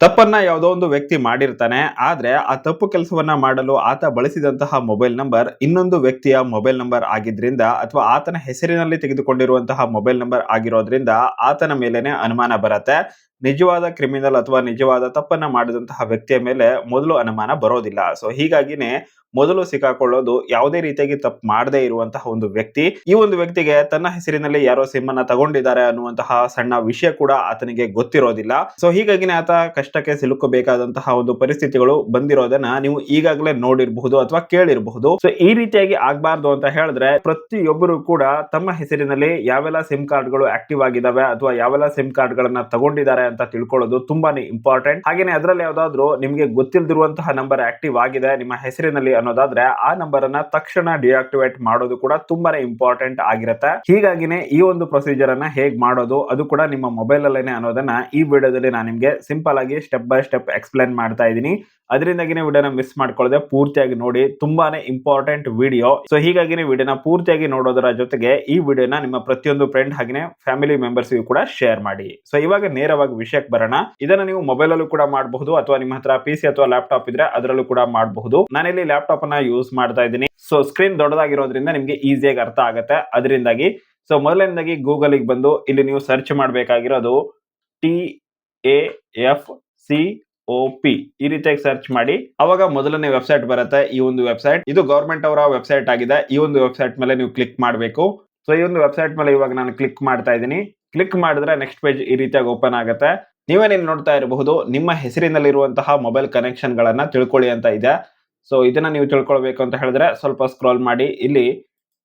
ತಪ್ಪನ್ನ ಯಾವುದೋ ಒಂದು ವ್ಯಕ್ತಿ ಮಾಡಿರ್ತಾನೆ, ಆದ್ರೆ ಆ ತಪ್ಪು ಕೆಲಸವನ್ನ ಮಾಡಲು ಆತ ಬಳಸಿದಂತಹ ಮೊಬೈಲ್ ನಂಬರ್ ಇನ್ನೊಂದು ವ್ಯಕ್ತಿಯ ಮೊಬೈಲ್ ನಂಬರ್ ಆಗಿದ್ರಿಂದ ಅಥವಾ ಆತನ ಹೆಸರಿನಲ್ಲಿ ತೆಗೆದುಕೊಂಡಿರುವಂತಹ ಮೊಬೈಲ್ ನಂಬರ್ ಆಗಿರೋದ್ರಿಂದ ಆತನ ಮೇಲೇನೆ ಅನುಮಾನ ಬರತ್ತೆ. ನಿಜವಾದ ಕ್ರಿಮಿನಲ್ ಅಥವಾ ನಿಜವಾದ ತಪ್ಪನ್ನ ಮಾಡಿದಂತಹ ವ್ಯಕ್ತಿಯ ಮೇಲೆ ಮೊದಲು ಅನುಮಾನ ಬರೋದಿಲ್ಲ. ಸೊ ಹೀಗಾಗಿನೇ ಮೊದಲು ಸಿಕ್ಕಾಕೊಳ್ಳೋದು ಯಾವುದೇ ರೀತಿಯಾಗಿ ತಪ್ಪು ಮಾಡದೇ ಇರುವಂತಹ ಒಂದು ವ್ಯಕ್ತಿ. ಈ ಒಂದು ವ್ಯಕ್ತಿಗೆ ತನ್ನ ಹೆಸರಿನಲ್ಲಿ ಯಾರೋ ಸಿಮ್ ಅನ್ನ ತಗೊಂಡಿದ್ದಾರೆ ಅನ್ನುವಂತಹ ಸಣ್ಣ ವಿಷಯ ಕೂಡ ಆತನಿಗೆ ಗೊತ್ತಿರೋದಿಲ್ಲ. ಸೊ ಹೀಗಾಗಿನೇ ಆತ ಕಷ್ಟಕ್ಕೆ ಸಿಲುಕಬೇಕಾದಂತಹ ಒಂದು ಪರಿಸ್ಥಿತಿಗಳು ಬಂದಿರೋದನ್ನ ನೀವು ಈಗಾಗಲೇ ನೋಡಿರಬಹುದು ಅಥವಾ ಕೇಳಿರಬಹುದು. ಸೊ ಈ ರೀತಿಯಾಗಿ ಆಗ್ಬಾರ್ದು ಅಂತ ಹೇಳಿದ್ರೆ ಪ್ರತಿಯೊಬ್ಬರು ಕೂಡ ತಮ್ಮ ಹೆಸರಿನಲ್ಲಿ ಯಾವೆಲ್ಲ ಸಿಮ್ ಕಾರ್ಡ್ಗಳು ಆಕ್ಟಿವ್ ಆಗಿದಾವೆ ಅಥವಾ ಯಾವೆಲ್ಲ ಸಿಮ್ ಕಾರ್ಡ್ ಗಳನ್ನ ತಗೊಂಡಿದ್ದಾರೆ ಅಂತ ತಿಳ್ಕೊಳ್ಳೋದು ತುಂಬಾನೇ ಇಂಪಾರ್ಟೆಂಟ್ ಹಾಗೇನೆ ಅದರಲ್ಲಿ ಯಾವ್ದಾದ್ರು ನಿಮಗೆ ಗೊತ್ತಿಲ್ದಿರುವಂತಹ ನಂಬರ್ ಆಕ್ಟಿವ್ ಆಗಿದೆ, ನಿಮ್ಮ ಹೆಸರಿನಲ್ಲಿ ಅನ್ನೋದಾದ್ರೆ ಆ ನಂಬರ್ ಅನ್ನ ತಕ್ಷಣ ಡಿಆಕ್ಟಿವೇಟ್ ಮಾಡೋದು ಕೂಡ ತುಂಬಾನೇ ಇಂಪಾರ್ಟೆಂಟ್ ಆಗಿರುತ್ತೆ. ಹೀಗಾಗಿನೇ ಈ ಒಂದು ಪ್ರೊಸೀಜರ್ ಅನ್ನ ಹೇಗ್ ಮಾಡೋದು, ಅದು ಕೂಡ ನಿಮ್ಮ ಮೊಬೈಲ್ ಅಲ್ಲೇನೆ ಅನ್ನೋದನ್ನ ಈ ವಿಡಿಯೋದಲ್ಲಿ ನಾನು ನಿಮ್ಗೆ ಸಿಂಪಲ್ ಆಗಿ ಸ್ಟೆಪ್ ಬೈ ಸ್ಟೆಪ್ ಎಕ್ಸ್ಪ್ಲೈನ್ ಮಾಡ್ತಾ ಇದ್ದೀನಿ. ಅದರಿಂದಾಗಿನೇ ವಿಡಿಯೋನ ಮಿಸ್ ಮಾಡ್ಕೊಳ್ಳದೆ ಪೂರ್ತಿಯಾಗಿ ನೋಡಿ, ತುಂಬಾನೇ ಇಂಪಾರ್ಟೆಂಟ್ ವಿಡಿಯೋ ಸೊ ಹೀಗಾಗಿ ವಿಡಿಯೋನ ಪೂರ್ತಿಯಾಗಿ ನೋಡೋದರ ಜೊತೆಗೆ ಈ ವಿಡಿಯೋನ ನಿಮ್ಮ ಪ್ರತಿಯೊಂದು ಫ್ರೆಂಡ್ ಹಾಗೆ ಫ್ಯಾಮಿಲಿ ಮೆಂಬರ್ಸ್ ಕೂಡ ಶೇರ್ ಮಾಡಿ. ಸೊ ಇವಾಗ ನೇರವಾಗಿ ವಿಷಯಕ್ಕೆ ಬರೋಣ. ಇದನ್ನ ನೀವು ಮೊಬೈಲ್ ಅಲ್ಲೂ ಕೂಡ ಮಾಡಬಹುದು ಅಥವಾ ನಿಮ್ಮ ಹತ್ರ ಪಿ ಸಿ ಅಥವಾ ಲ್ಯಾಪ್ಟಾಪ್ ಇದ್ರೆ ಅದರಲ್ಲೂ ಕೂಡ ಮಾಡಬಹುದು. ನಾನಿಲ್ಲಿ ಲ್ಯಾಪ್ಟಾಪ್ ಅನ್ನ ಯೂಸ್ ಮಾಡ್ತಾ ಇದ್ದೀನಿ. ಸೊ ಸ್ಕ್ರೀನ್ ದೊಡ್ಡದಾಗಿರೋದ್ರಿಂದ ನಿಮಗೆ ಈಸಿಯಾಗಿ ಅರ್ಥ ಆಗುತ್ತೆ. ಅದರಿಂದಾಗಿ ಸೊ ಮೊದಲನೇದಾಗಿ ಗೂಗಲ್ ಬಂದು ಇಲ್ಲಿ ನೀವು ಸರ್ಚ್ ಮಾಡಬೇಕಾಗಿರೋದು T A F C O P ಈ ರೀತಿಯಾಗಿ ಸರ್ಚ್ ಮಾಡಿ. ಅವಾಗ ಮೊದಲನೇ ವೆಬ್ಸೈಟ್ ಬರುತ್ತೆ ಈ ಒಂದು ವೆಬ್ಸೈಟ್ ಇದು ಗೌರ್ಮೆಂಟ್ ಅವರ ವೆಬ್ಸೈಟ್ ಆಗಿದೆ. ಈ ಒಂದು ವೆಬ್ಸೈಟ್ ಮೇಲೆ ನೀವು ಕ್ಲಿಕ್ ಮಾಡಬೇಕು. ಸೊ ಈ ಒಂದು ವೆಬ್ಸೈಟ್ ಮೇಲೆ ಇವಾಗ ನಾನು ಕ್ಲಿಕ್ ಮಾಡ್ತಾ ಇದ್ದೀನಿ. ಕ್ಲಿಕ್ ಮಾಡಿದ್ರೆ ನೆಕ್ಸ್ಟ್ ಪೇಜ್ ಈ ರೀತಿಯಾಗಿ ಓಪನ್ ಆಗುತ್ತೆ. ನೀವೇನೇನು ನೋಡ್ತಾ ಇರಬಹುದು. ನಿಮ್ಮ ಹೆಸರಿನಲ್ಲಿರುವಂತಹ ಮೊಬೈಲ್ ಕನೆಕ್ಷನ್ ಗಳನ್ನ ತಿಳ್ಕೊಳ್ಳಿ ಅಂತ ಇದೆ. ಸೊ ಇದನ್ನ ನೀವು ತಿಳ್ಕೊಳ್ಬೇಕು ಅಂತ ಹೇಳಿದ್ರೆ ಸ್ವಲ್ಪ ಸ್ಕ್ರಾಲ್ ಮಾಡಿ. ಇಲ್ಲಿ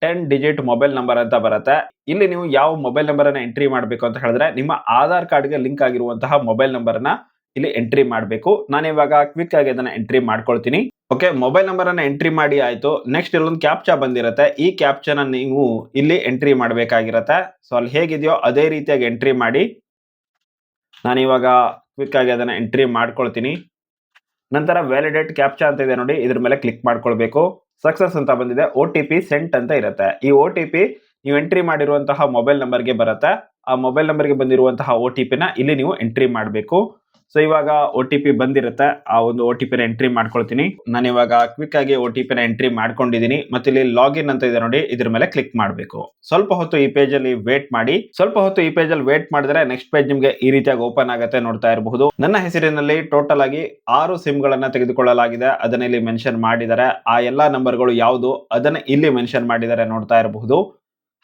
ಟೆನ್ ಡಿಜಿಟ್ ಮೊಬೈಲ್ ನಂಬರ್ ಅಂತ ಬರುತ್ತೆ. ಇಲ್ಲಿ ನೀವು ಯಾವ ಮೊಬೈಲ್ ನಂಬರ್ ಅನ್ನ ಎಂಟ್ರಿ ಮಾಡಬೇಕು ಅಂತ ಹೇಳಿದ್ರೆ ನಿಮ್ಮ ಆಧಾರ್ ಕಾರ್ಡ್ಗೆ ಲಿಂಕ್ ಆಗಿರುವಂತಹ ಮೊಬೈಲ್ ನಂಬರ್ ಅನ್ನ ಇಲ್ಲಿ ಎಂಟ್ರಿ ಮಾಡಬೇಕು. ನಾನು ಇವಾಗ ಕ್ವಿಕ್ ಆಗಿ ಅದನ್ನ ಎಂಟ್ರಿ ಮಾಡ್ಕೊಳ್ತೀನಿ. ಓಕೆ ಮೊಬೈಲ್ ನಂಬರ್ ಅನ್ನ ಎಂಟ್ರಿ ಮಾಡಿ, ಆಯ್ತು. ನೆಕ್ಸ್ಟ್ ಇಲ್ಲೊಂದು ಕ್ಯಾಪ್ಚಾ ಬಂದಿರುತ್ತೆ. ಈ ಕ್ಯಾಪ್ಚಾನ ನೀವು ಇಲ್ಲಿ ಎಂಟ್ರಿ ಮಾಡಬೇಕಾಗಿರತ್ತೆ. ಸೊ ಅಲ್ಲಿ ಹೇಗಿದೆಯೋ ಅದೇ ರೀತಿಯಾಗಿ ಎಂಟ್ರಿ ಮಾಡಿ. ನಾನು ಇವಾಗ ಕ್ವಿಕ್ ಆಗಿ ಅದನ್ನ ಎಂಟ್ರಿ ಮಾಡ್ಕೊಳ್ತೀನಿ. ನಂತರ ವ್ಯಾಲಿಡೇಟ್ ಕ್ಯಾಪ್ಚಾ ಅಂತ ಇದೆ ನೋಡಿ, ಇದ್ರ ಮೇಲೆ ಕ್ಲಿಕ್ ಮಾಡ್ಕೊಳ್ಬೇಕು. ಸಕ್ಸಸ್ ಅಂತ ಬಂದಿದೆ. ಒ ಟಿ ಪಿ ಸೆಂಟ್ ಅಂತ ಇರುತ್ತೆ. ಈ ಒ ಟಿ ಪಿ ನೀವು ಎಂಟ್ರಿ ಮಾಡಿರುವಂತಹ ಮೊಬೈಲ್ ನಂಬರ್ಗೆ ಬರುತ್ತೆ. ಆ ಮೊಬೈಲ್ ನಂಬರ್ಗೆ ಬಂದಿರುವಂತಹ ಒ ಟಿ ಪಿನ ಇಲ್ಲಿ ನೀವು ಎಂಟ್ರಿ ಮಾಡಬೇಕು. ಸೊ ಇವಾಗ ಒ ಟಿ ಪಿ ಬಂದಿರುತ್ತೆ. ಆ ಒಂದು ಒ ಟಿ ಪಿನ ಎಂಟ್ರಿ ಮಾಡ್ಕೊಳ್ತೀನಿ. ನಾನು ಇವಾಗ ಕ್ವಿಕ್ ಆಗಿ ಒ ಟಿ ಪಿನ ಎಂಟ್ರಿ ಮಾಡ್ಕೊಂಡಿದ್ದೀನಿ. ಮತ್ತೆ ಇಲ್ಲಿ ಲಾಗಿನ್ ಅಂತ ಇದೆ ನೋಡಿ, ಇದ್ರ ಮೇಲೆ ಕ್ಲಿಕ್ ಮಾಡಬೇಕು. ಸ್ವಲ್ಪ ಹೊತ್ತು ಈ ಪೇಜ್ ಅಲ್ಲಿ ವೇಟ್ ಮಾಡಿ. ಸ್ವಲ್ಪ ಹೊತ್ತು ಈ ಪೇಜ್ ಅಲ್ಲಿ ವೇಟ್ ಮಾಡಿದ್ರೆ ನೆಕ್ಸ್ಟ್ ಪೇಜ್ ನಿಮ್ಗೆ ಈ ರೀತಿಯಾಗಿ ಓಪನ್ ಆಗುತ್ತೆ ನೋಡ್ತಾ ಇರಬಹುದು. ನನ್ನ ಹೆಸರಿನಲ್ಲಿ ಟೋಟಲ್ ಆಗಿ ಆರು ಸಿಮ್ ಗಳನ್ನ ತೆಗೆದುಕೊಳ್ಳಲಾಗಿದೆ. ಅದನ್ನ ಇಲ್ಲಿ ಮೆನ್ಷನ್ ಮಾಡಿದ್ದಾರೆ. ಆ ಎಲ್ಲಾ ನಂಬರ್ಗಳು ಯಾವುದು, ಅದನ್ನ ಇಲ್ಲಿ ಮೆನ್ಷನ್ ಮಾಡಿದ್ದಾರೆ ನೋಡ್ತಾ ಇರಬಹುದು.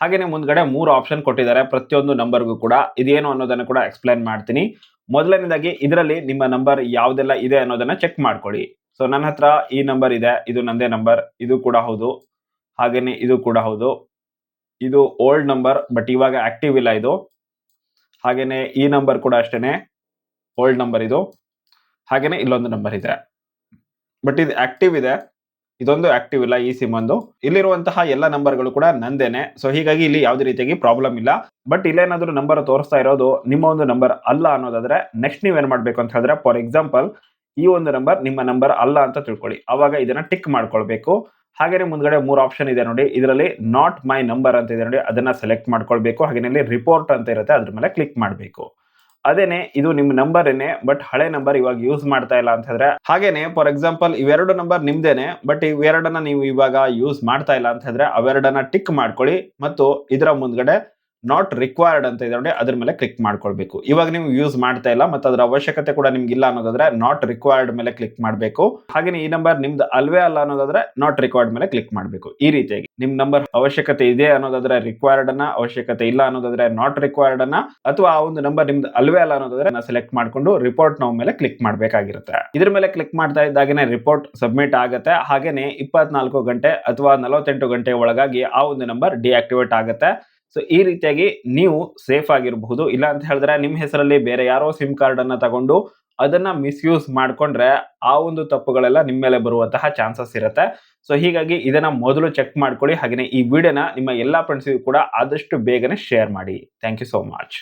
ಹಾಗೇನೆ ಮುಂದ್ಗಡೆ ಮೂರು ಆಪ್ಷನ್ ಕೊಟ್ಟಿದ್ದಾರೆ. ಪ್ರತಿಯೊಂದು ನಂಬರ್ಗೂ ಕೂಡ. ಇದೇನು ಅನ್ನೋದನ್ನ ಕೂಡ ಎಕ್ಸ್ಪ್ಲೈನ್ ಮಾಡ್ತೀನಿ. ಮೊದಲನೇದಾಗಿ ಇದರಲ್ಲಿ ನಿಮ್ಮ ನಂಬರ್ ಯಾವ್ದೆಲ್ಲ ಇದೆ ಅನ್ನೋದನ್ನ ಚೆಕ್ ಮಾಡ್ಕೊಳ್ಳಿ. ಸೊ ನನ್ನ ಹತ್ರ ಈ ನಂಬರ್ ಇದೆ, ಇದು ನಂದೇ ನಂಬರ್ ಇದು ಕೂಡ ಹೌದು, ಹಾಗೇನೆ ಇದು ಕೂಡ ಹೌದು. ಇದು ಓಲ್ಡ್ ನಂಬರ್ ಬಟ್ ಇವಾಗ ಆಕ್ಟಿವ್ ಇಲ್ಲ ಇದು. ಹಾಗೇನೆ ಈ ನಂಬರ್ ಕೂಡ ಅಷ್ಟೇನೆ ಓಲ್ಡ್ ನಂಬರ್ ಇದು. ಹಾಗೇನೆ ಇಲ್ಲೊಂದು ನಂಬರ್ ಇದೆ. ಬಟ್ ಇದು ಆಕ್ಟಿವ್ ಇದೆ. ಇದೊಂದು ಆಕ್ಟಿವ್ ಇಲ್ಲ, ಈ ಸಿಮ್ ಒಂದು. ಇಲ್ಲಿರುವಂತಹ ಎಲ್ಲ ನಂಬರ್ಗಳು ಕೂಡ ನಂದೇನೆ. ಸೊ ಹೀಗಾಗಿ ಇಲ್ಲಿ ಯಾವುದೇ ರೀತಿಯಾಗಿ ಪ್ರಾಬ್ಲಮ್ ಇಲ್ಲ. ಬಟ್ ಇಲ್ಲೇನಾದ್ರೂ ನಂಬರ್ ತೋರಿಸ್ತಾ ಇರೋದು ನಿಮ್ಮ ಒಂದು ನಂಬರ್ ಅಲ್ಲ ಅನ್ನೋದಾದ್ರೆ ನೆಕ್ಸ್ಟ್ ನೀವೇನ್ ಮಾಡಬೇಕು ಅಂತ ಹೇಳಿದ್ರೆ ಫಾರ್ ಎಕ್ಸಾಂಪಲ್ ಈ ಒಂದು ನಂಬರ್ ನಿಮ್ಮ ನಂಬರ್ ಅಲ್ಲ ಅಂತ ತಿಳ್ಕೊಳ್ಳಿ. ಅವಾಗ ಇದನ್ನ ಟಿಕ್ ಮಾಡ್ಕೊಳ್ಬೇಕು. ಹಾಗೇನೆ ಮುಂದ್ಗಡೆ ಮೂರು ಆಪ್ಷನ್ ಇದೆ ನೋಡಿ. ಇದರಲ್ಲಿ ನಾಟ್ ಮೈ ನಂಬರ್ ಅಂತ ಇದೆ ನೋಡಿ. ಅದನ್ನ ಸೆಲೆಕ್ಟ್ ಮಾಡ್ಕೊಳ್ಬೇಕು. ಹಾಗೇನೆ ರಿಪೋರ್ಟ್ ಅಂತ ಇರುತ್ತೆ. ಅದ್ರ ಮೇಲೆ ಕ್ಲಿಕ್ ಮಾಡಬೇಕು. ಅದೇನೆ, ಇದು ನಿಮ್ಮ ನಂಬರ್ ಏನೇ ಬಟ್ ಹಳೆ ನಂಬರ್ ಇವಾಗ ಯೂಸ್ ಮಾಡ್ತಾ ಇಲ್ಲ ಅಂತ ಹೇಳಿದ್ರೆ, ಹಾಗೇನೆ ಫಾರ್ ಎಕ್ಸಾಂಪಲ್ ಇವೆರಡು ನಂಬರ್ ನಿಮ್ದೇನೆ, ಬಟ್ ಇವೆರಡನ್ನ ನೀವು ಇವಾಗ ಯೂಸ್ ಮಾಡ್ತಾ ಇಲ್ಲ ಅಂತ ಹೇಳಿದ್ರೆ, ಅವೆರಡನ್ನ ಟಿಕ್ ಮಾಡ್ಕೊಳ್ಳಿ ಮತ್ತು ಇದರ ಮುಂದ್ಗಡೆ ನಾಟ್ ರಿಕ್ವೈರ್ಡ್ ಅಂತ ಇದೆ ಅದ್ರ ಮೇಲೆ ಕ್ಲಿಕ್ ಮಾಡ್ಕೊಳ್ಬೇಕು. ಇವಾಗ ನೀವು ಯೂಸ್ ಮಾಡ್ತಾ ಇಲ್ಲ, ಮತ್ತೆ ಅದರ ಅವಶ್ಯಕತೆ ಕೂಡ ನಿಮ್ಗೆ ಇಲ್ಲ ಅನ್ನೋದಾದ್ರೆ ನಾಟ್ ರಿಕ್ವೈರ್ಡ್ ಮೇಲೆ ಕ್ಲಿಕ್ ಮಾಡಬೇಕು. ಹಾಗೆ ಈ ನಂಬರ್ ನಿಮ್ದು ಅಲ್ವೇ ಅಲ್ಲ ಅನ್ನೋದಾದ್ರೆ ನಾಟ್ ರಿಕ್ವೈರ್ಡ್ ಮೇಲೆ ಕ್ಲಿಕ್ ಮಾಡಬೇಕು. ಈ ರೀತಿಯಾಗಿ. ನಿಮ್ ನಂಬರ್ ಅವಶ್ಯಕತೆ ಇದೆ ಅನ್ನೋದಾದ್ರೆ ರಿಕ್ವೈರ್ಡ್ ಅನ್ನ, ಅವಶ್ಯಕತೆ ಇಲ್ಲ ಅನ್ನೋದಾದ್ರೆ ನಾಟ್ ರಿಕ್ವೈರ್ಡ್ ಅನ್ನ, ಅಥವಾ ಆ ಒಂದು ನಂಬರ್ ನಿಮ್ದು ಅಲ್ವೇ ಅಲ್ಲ ಅನ್ನೋದಾದ್ರೆ ಸೆಲೆಕ್ಟ್ ಮಾಡ್ಕೊಂಡು ರಿಪೋರ್ಟ್ ನಾವು ಮೇಲೆ ಕ್ಲಿಕ್ ಮಾಡಬೇಕಾಗಿರುತ್ತೆ. ಇದ್ರ ಮೇಲೆ ಕ್ಲಿಕ್ ಮಾಡ್ತಾ ಇದ್ದಾಗನೇ ರಿಪೋರ್ಟ್ ಸಬ್ಮಿಟ್ ಆಗುತ್ತೆ. ಹಾಗೇನೆ ಇಪ್ಪತ್ನಾಲ್ಕು ಗಂಟೆ ಅಥವಾ ನಲವತ್ತೆಂಟು ಗಂಟೆ ಒಳಗಾಗಿ ಆ ಒಂದು ನಂಬರ್ ಡಿಆಕ್ಟಿವೇಟ್ ಆಗುತ್ತೆ. ಸೊ ಈ ರೀತಿಯಾಗಿ ನೀವು ಸೇಫ್ ಆಗಿರಬಹುದು. ಇಲ್ಲ ಅಂತ ಹೇಳಿದ್ರೆ ನಿಮ್ಮ ಹೆಸರಲ್ಲಿ ಬೇರೆ ಯಾರೋ ಸಿಮ್ ಕಾರ್ಡ್ ಅನ್ನ ತಗೊಂಡು ಅದನ್ನ ಮಿಸ್ಯೂಸ್ ಮಾಡ್ಕೊಂಡ್ರೆ ಆ ಒಂದು ತಪ್ಪುಗಳೆಲ್ಲ ನಿಮ್ಮ ಮೇಲೆ ಬರುವಂತಹ ಚಾನ್ಸಸ್ ಇರುತ್ತೆ. ಸೊ ಹೀಗಾಗಿ ಇದನ್ನ ಮೊದಲು ಚೆಕ್ ಮಾಡ್ಕೊಳ್ಳಿ. ಹಾಗೆಯೇ ಈ ವಿಡಿಯೋನ ನಿಮ್ಮ ಎಲ್ಲಾ ಫ್ರೆಂಡ್ಸ್ ಕೂಡ ಆದಷ್ಟು ಬೇಗನೆ ಶೇರ್ ಮಾಡಿ. Thank you so much